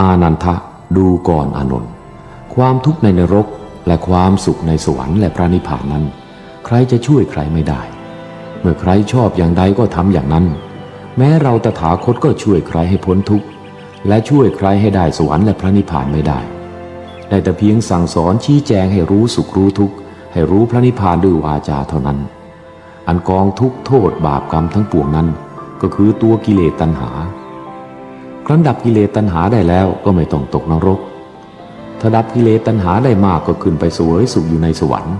อนันทะดูก่อนอานนท์ความทุกข์ในนรกและความสุขในสวรรค์และพระนิพพานนั้น ใครจะช่วยใครไม่ได้ เมื่อใครชอบอย่างใดก็ทำอย่างนั้น แม้เราตถาคตก็ช่วยใครให้พ้นทุกข์และช่วยใครให้ได้สวรรค์และพระนิพพานไม่ได้ ได้แต่เพียงสั่งสอนชี้แจงให้รู้สุขรู้ทุกข์ให้รู้พระนิพพานด้วยวาจาเท่านั้น อันกองทุกโทษบาปกรรมทั้งปวงนั้น ก็คือตัวกิเลสตัณหา ครั้นดับกิเลสตัณหาได้แล้วก็ไม่ต้องตกนรก ถ้าดับกิเลสตัณหาได้มากก็ขึ้นไปสวยสุขอยู่ในสวรรค์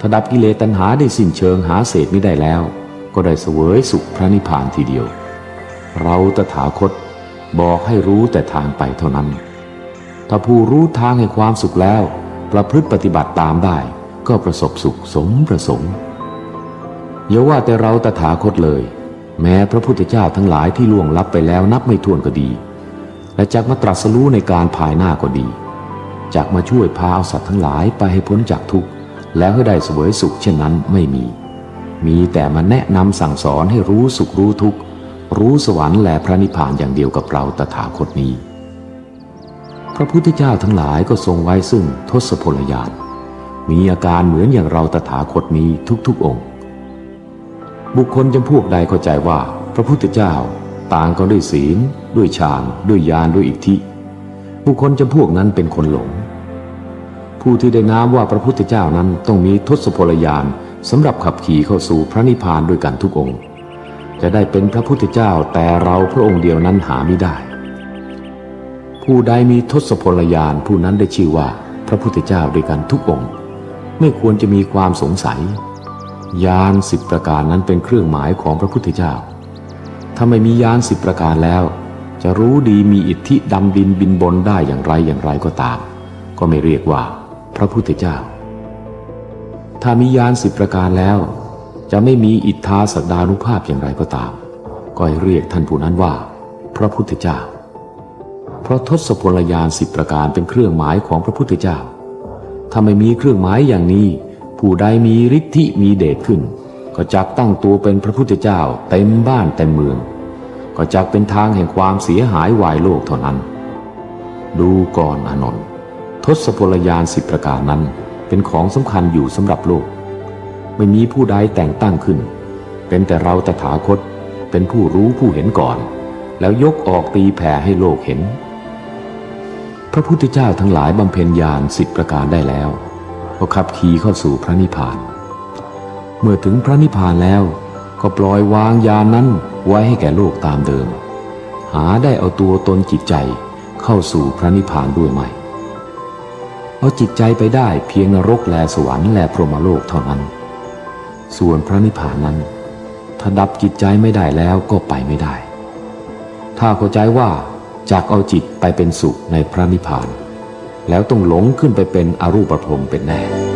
ถ้าดับกิเลสตัณหาได้สิ้นเชิงหาเศษไม่ได้แล้ว ก็ได้เสวยสุขพระนิพพานทีเดียว เราตถาคตบอกให้รู้แต่ทางไปเท่านั้น ถ้าผู้รู้ทางแห่งความสุขแล้ว ประพฤติปฏิบัติตามได้ ก็ประสบสุขสมประสงค์อย่าว่าแต่เราตถาคตเลย แม้พระพุทธเจ้าทั้งหลายที่ล่วงลับไปแล้วนับไม่ถ้วนก็ดี และจากมาตรัสรู้ในการภายหน้าก็ดี จากมาช่วยพาเอาสัตว์ทั้งหลายไปให้พ้นจากทุกข์แล้วให้ได้เสวยสุขเช่นนั้นไม่มี มีแต่มาแนะนำสั่งสอนให้รู้สุขรู้ทุกข์รู้สวรรค์และพระนิพพานอย่างเดียวกับเราตถาคตนี้ พระพุทธเจ้าทั้งหลายก็ทรงไว้ซึ่งทศพลยานมีอาการเหมือนอย่างเราตถาคตนี้ทุกๆองค์ บุคคลจำพวกใดเข้าใจว่า พระพุทธเจ้าต่างกันด้วยศีล ด้วยฌานด้วยญาณด้วยอิทธิ บุคคลจำพวกนั้นเป็นคนหลง ผู้ที่ได้นามว่าพระพุทธเจ้านั้นต้องมีทศพลยานสำหรับขับขี่เข้าสู่พระนิพพานด้วยกันทุกองค์ จะได้เป็นพระพุทธเจ้าแต่เราพระองค์เดียวนั้นหาไม่ได้ ผู้ใดมีทศพลยานผู้นั้นได้ชื่อว่าพระพุทธเจ้าด้วยกันทุกองค์ ไม่ควรจะมีความสงสัย ยานสิบประการนั้นเป็นเครื่องหมายของพระพุทธเจ้า ถ้าไม่มียานสิบประการแล้ว จะรู้ดีมีอิทธิดำดินบินบนได้อย่างไรอย่างไรก็ตาม ก็ไม่เรียกว่าพระพุทธเจ้า ถ้ามียานสิบประการแล้ว จะไม่มีอิทธาสักดานุภาพอย่างไรก็ตาม ก็ให้เรียกท่านผู้นั้นว่า พระพุทธเจ้า เพราะทศพลยานสิบประการเป็นเครื่องหมายของพระพุทธเจ้า ถ้าไม่มีเครื่องหมายอย่างนี้ ผู้ใดมีฤทธิมีเดชขึ้น ก็จักตั้งตัวเป็นพระพุทธเจ้าเต็มบ้านเต็มเมือง ก็จักเป็นทางแห่งความเสียหายวายโลกเท่านั้น ดูก่อนอนนท์ทศพลยานสิบประการนั้นเป็นของสำคัญอยู่สำหรับโลก ไม่มีผู้ใดแต่งตั้งขึ้น เป็นแต่เราตถาคตเป็นผู้รู้ผู้เห็นก่อน แล้วยกออกตีแผ่ให้โลกเห็น พระพุทธเจ้าทั้งหลายบำเพ็ญญาณสิบประการได้แล้ว ก็ขับขี่เข้าสู่พระนิพพาน เมื่อถึงพระนิพพานแล้วก็ปล่อยวางญานนั้นไว้ให้แก่โลกตามเดิม หาได้เอาตัวตนจิตใจเข้าสู่พระนิพพานด้วยไหมเอาจิตใจไปได้เพียงนรกแลสวรรค์แลพรหมโลกเท่านั้น ส่วนพระนิพพานนั้น ถ้าดับจิตใจไม่ได้แล้วก็ไปไม่ได้ ถ้าเข้าใจว่าจากเอาจิตไปเป็นสุขในพระนิพพาน แล้วต้องหลงขึ้นไปเป็นอรูปพรมเป็นแน่